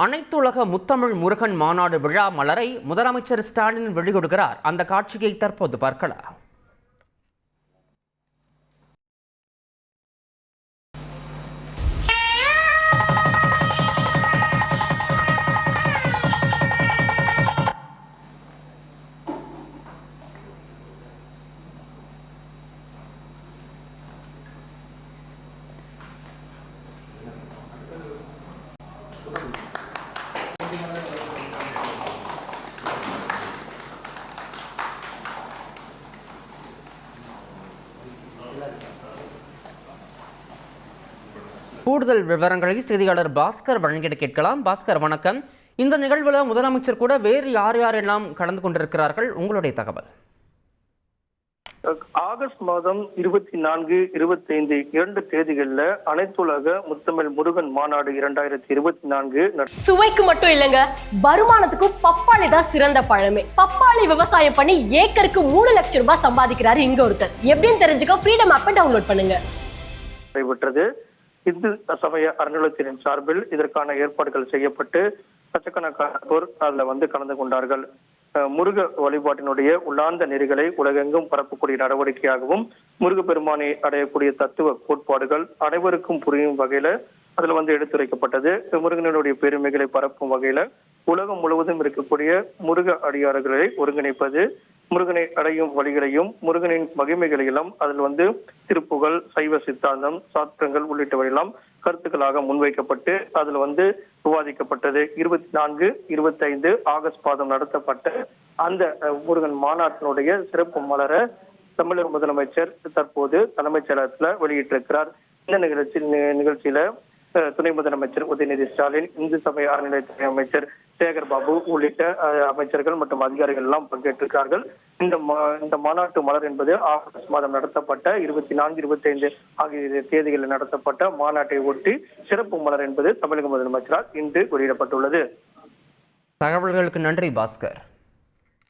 அனைத்துலக முத்தமிழ் முருகன் மாநாடு விழா மலரை முதலமைச்சர் ஸ்டாலின் வெளியிடுகிறார். அந்த காட்சியை தற்போது பார்க்கலாம். கூடுதல் விவரங்களை செய்தியாளர் பாஸ்கர் வழங்கிட கேட்கலாம். பாஸ்கர் வணக்கம். இந்த நிகழ்வில் முதலமைச்சர் கூட வேறு யார் யாரெல்லாம் கலந்து கொண்டிருக்கிறார்கள்? உங்களுடைய தகவல். ஆகஸ்ட் மாதம் இருபத்தி நான்கு இருபத்தி ஐந்து இரண்டு தேதிகளில் அனைத்துலக முத்தமிழ் முருகன் மாநாடு இரண்டாயிரத்தி இருபத்தி நான்கு சுவைக்கு மட்டும் இல்லைங்க வருமானத்துக்கும் பப்பாளி தான் சிறந்த பழமே. பப்பாளி விவசாயம் பண்ணி ஏக்கருக்கு மூணு லட்சம் ரூபாய் சம்பாதிக்கிறாரு இங்க ஒருத்தர். எப்படின்னு தெரிஞ்சுக்க ஃப்ரீடம் ஆப்பை டவுன்லோட் பண்ணுங்க. நடைபெற்றது. இந்து சமய அறநிலையத்தின் சார்பில் இதற்கான ஏற்பாடுகள் செய்யப்பட்டு லட்சக்கணக்கானோர் அதில் வந்து கலந்து கொண்டார்கள். முருக வழிபாட்டினுடைய உள்ளார்ந்த நெறிகளை உலகெங்கும் பரப்பக்கூடிய நடவடிக்கையாகவும் முருகப்பெருமானை அடையக்கூடிய தத்துவ கோட்பாடுகள் அனைவருக்கும் புரியும் வகையில அதுல வந்து எடுத்துரைக்கப்பட்டது. முருகனுடைய பெருமைகளை பரப்பும் வகையில உலகம் முழுவதும் இருக்கக்கூடிய முருக அடியார்களை ஒருங்கிணைப்பது முருகனை அடையும் வழிகளையும் முருகனின் மகிமைகளையெல்லாம் அதில் வந்து திருப்புகள் சைவ சித்தாந்தம் சாத்திரங்கள் உள்ளிட்டவையெல்லாம் கருத்துக்களாக முன்வைக்கப்பட்டு அதில் வந்து விவாதிக்கப்பட்டது. இருபத்தி நான்கு இருபத்தி ஐந்து ஆகஸ்ட் மாதம் நடத்தப்பட்ட அந்த முருகன் மாநாட்டினுடைய சிறப்பு மலர தமிழக முதலமைச்சர் தற்போது தலைமைச் செயலகத்துல வெளியிட்டிருக்கிறார். இந்த நிகழ்ச்சி நிகழ்ச்சியில துணை முதலமைச்சர் உதயநிதி ஸ்டாலின் இந்து சபை அறநிலையத்துறை அமைச்சர் சேகர் பாபு உள்ளிட்ட அமைச்சர்கள் மற்றும் அதிகாரிகள் எல்லாம் பங்கேற்றிருக்கிறார்கள். இந்த மா- இந்த மாநாட்டு மலர் என்பது ஆகஸ்ட் மாதம் நடத்தப்பட்ட இருபத்தி நான்கு இருபத்தி ஐந்து ஆகிய தேதிகளில் நடத்தப்பட்ட மாநாட்டை ஒட்டி சிறப்பு மலர் என்பது தமிழக முதலமைச்சரால் இன்று வெளியிடப்பட்டுள்ளது. தகவல்களுக்கு நன்றி பாஸ்கர்.